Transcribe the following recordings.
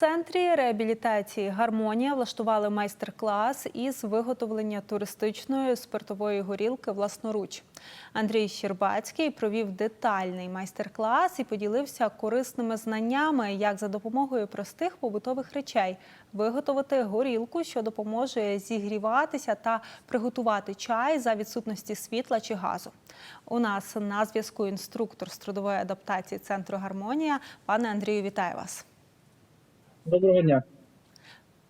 Центрі реабілітації Гармонія влаштували майстер-клас із виготовлення туристичної спиртової горілки власноруч. Андрій Щербацький провів детальний майстер-клас і поділився корисними знаннями, як за допомогою простих побутових речей виготовити горілку, що допоможе зігріватися та приготувати чай за відсутності світла чи газу. У нас на зв'язку інструктор з трудової адаптації центру Гармонія. Пане Андрію, вітаю вас. Доброго дня.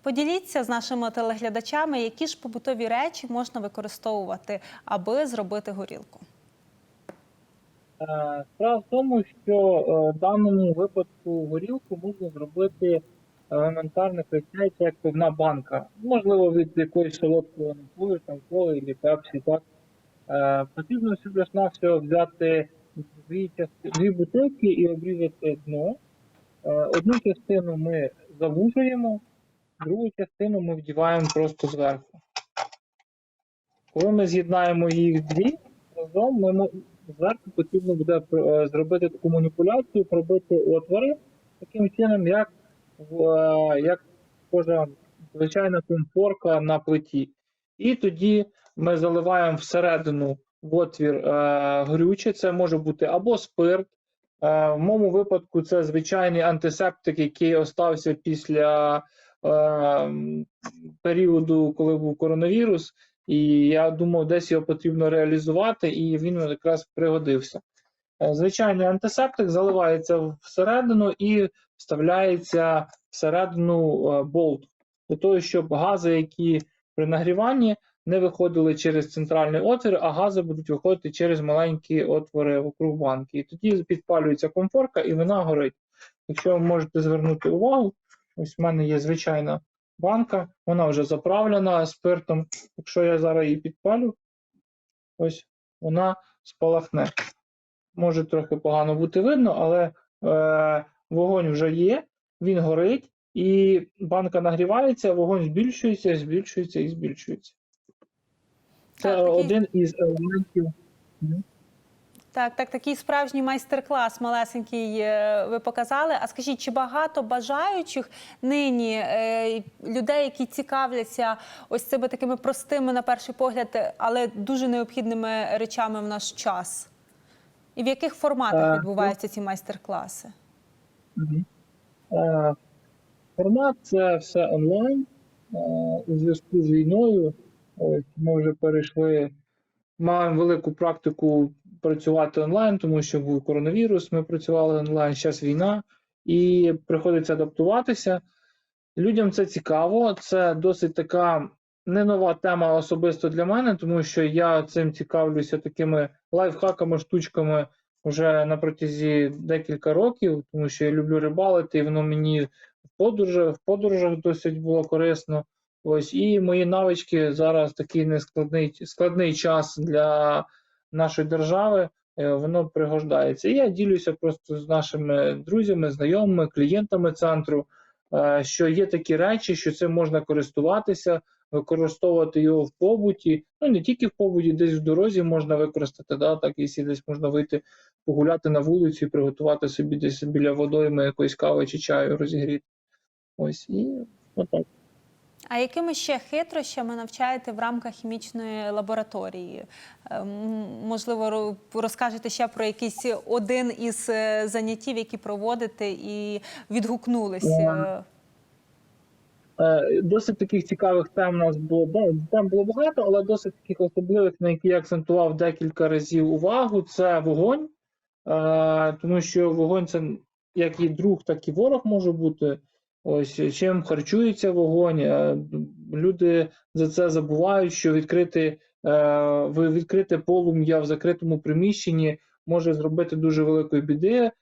Поділіться з нашими телеглядачами, які ж побутові речі можна використовувати, аби зробити горілку. Е, Справа в тому, що е, в даному випадку горілку можна зробити елементарних речей, як одна банка. Можливо, від якоїсь солодкого напою, там коли або пепсі, так. Е, Потрібно всього лиш навсього взяти дві, части- дві бутилки і обрізати дно. Е, Одну частину ми завужуємо, другу частину ми вдіваємо просто зверху. Коли ми з'єднаємо їх дві разом, ми зверху потрібно буде е, зробити таку маніпуляцію, пробити отвори таким чином, як, е, як схожа звичайна конфорка на плиті. І тоді ми заливаємо всередину в отвір е, горюче. Це може бути або спирт. Е, в моєму випадку це звичайний антисептик, який остався після е, періоду, коли був коронавірус. І я думав, десь його потрібно реалізувати, і він якраз пригодився. Е, Звичайний антисептик заливається всередину і вставляється всередину болт для того, щоб гази, які при нагріванні не виходили через центральний отвір, а гази будуть виходити через маленькі отвори вокруг банки. І тоді підпалюється комфорка і вона горить. Якщо ви можете звернути увагу, ось в мене є звичайна банка, вона вже заправлена спиртом. Якщо я зараз її підпалю, ось вона спалахне. Може трохи погано бути видно, але е, вогонь вже є, він горить, і банка нагрівається, вогонь збільшується, збільшується і збільшується. Це Так, такий- один із елементів. Так, так, такий справжній майстер-клас малесенький е, ви показали. А скажіть, чи багато бажаючих нині е, людей, які цікавляться ось цими такими простими, на перший погляд, але дуже необхідними речами в наш час? І в яких форматах Е, відбуваються ці майстер-класи? Формат це все онлайн. У зв'язку з війною ось, ми вже перейшли, маємо велику практику працювати онлайн, тому що був коронавірус, ми працювали онлайн, зараз війна, і приходиться адаптуватися. Людям це цікаво, це досить така не нова тема особисто для мене, тому що я цим цікавлюся такими лайфхаками, штучками вже на протязі декілька років, тому що я люблю рибалити, і воно мені в подорожах, в подорожах досить було корисно. Ось і мої навички зараз такий нескладний складний час для нашої держави. е, Воно пригождається. І я ділюся просто з нашими друзями, знайомими, клієнтами центру, е, що є такі речі, що цим можна користуватися, використовувати його в побуті. Ну не тільки в побуті, десь в дорозі можна використати, да, так якщо десь можна вийти погуляти на вулиці, і приготувати собі десь біля водойми якоїсь кави чи чаю розігріти. Ось і отак. А якими ще хитрощами навчаєте в рамках хімічної лабораторії? Е, Можливо, розкажете ще про якийсь один із е, заняттів, які проводите, і відгукнулися. Е, Досить таких цікавих тем у нас було тем було багато, але досить таких особливих, на які я акцентував декілька разів увагу. Це вогонь, тому що вогонь це як і друг, так і ворог може бути. Ось чим харчується вогонь. Е, Люди за це забувають, що відкрити, е, відкрите полум'я в закритому приміщенні може зробити дуже великої біди. Е,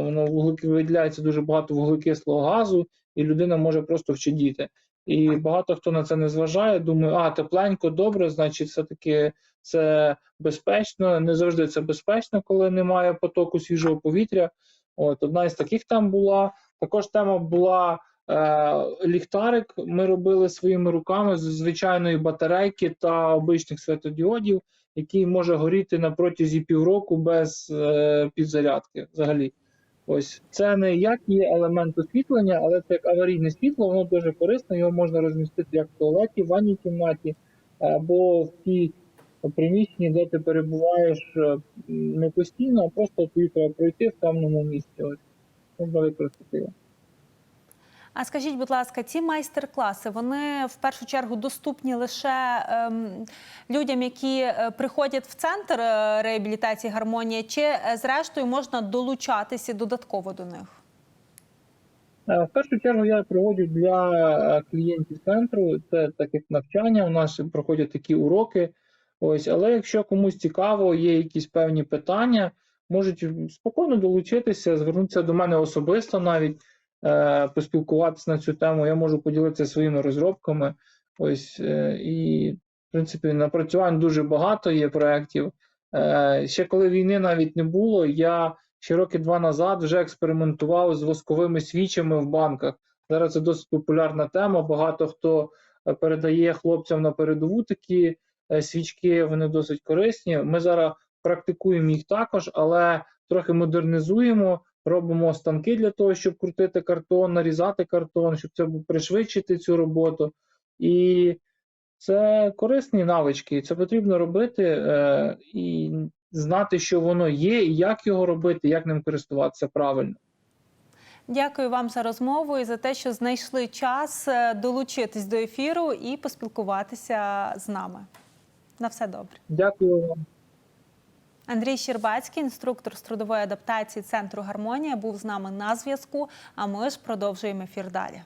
Воно вуглеки- виділяється дуже багато вуглекислого газу, і людина може просто вчидіти. І багато хто на це не зважає, думає, а тепленько, добре, значить, все-таки це безпечно. Не завжди це безпечно, коли немає потоку свіжого повітря. От одна із таких тем була. Також тема була е, ліхтарик. Ми робили своїми руками з звичайної батарейки та обичних світодіодів, який може горіти на протязі півроку без е, підзарядки взагалі. Ось це не як є елемент освітлення, але це як аварійне світло, воно дуже корисно, його можна розмістити як в туалеті, в ванній кімнаті, або в тій приміщенні, де ти перебуваєш е, не постійно, а просто тобі треба пройти в темному місці. Ось використати. А скажіть, будь ласка, ці майстер-класи вони в першу чергу доступні лише ем, людям, які е, приходять в центр е, реабілітації гармонія, чи зрештою можна долучатися додатково до них? В першу чергу я проводжу для клієнтів центру. Це так як навчання. У нас проходять такі уроки. Ось, але якщо комусь цікаво, є якісь певні питання, можуть спокійно долучитися, звернутися до мене особисто навіть е, поспілкуватися на цю тему. Я можу поділитися своїми розробками. Ось е, і в принципі напрацювань дуже багато є проєктів. Е, ще коли війни навіть не було, я ще роки два назад вже експериментував з восковими свічами в банках. Зараз це досить популярна тема. Багато хто е, передає хлопцям на передову такі свічки, вони досить корисні. Ми зараз практикуємо їх також, але трохи модернізуємо, робимо станки для того, щоб крутити картон, нарізати картон, щоб це пришвидшити цю роботу. І це корисні навички, це потрібно робити е, і знати, що воно є, і як його робити, як ним користуватися правильно. Дякую вам за розмову і за те, що знайшли час е, долучитись до ефіру і поспілкуватися з нами. На все добре. Дякую вам. Андрій Щербацький, інструктор з трудової адаптації центру Гармонія, був з нами на зв'язку. А ми ж продовжуємо ефір далі.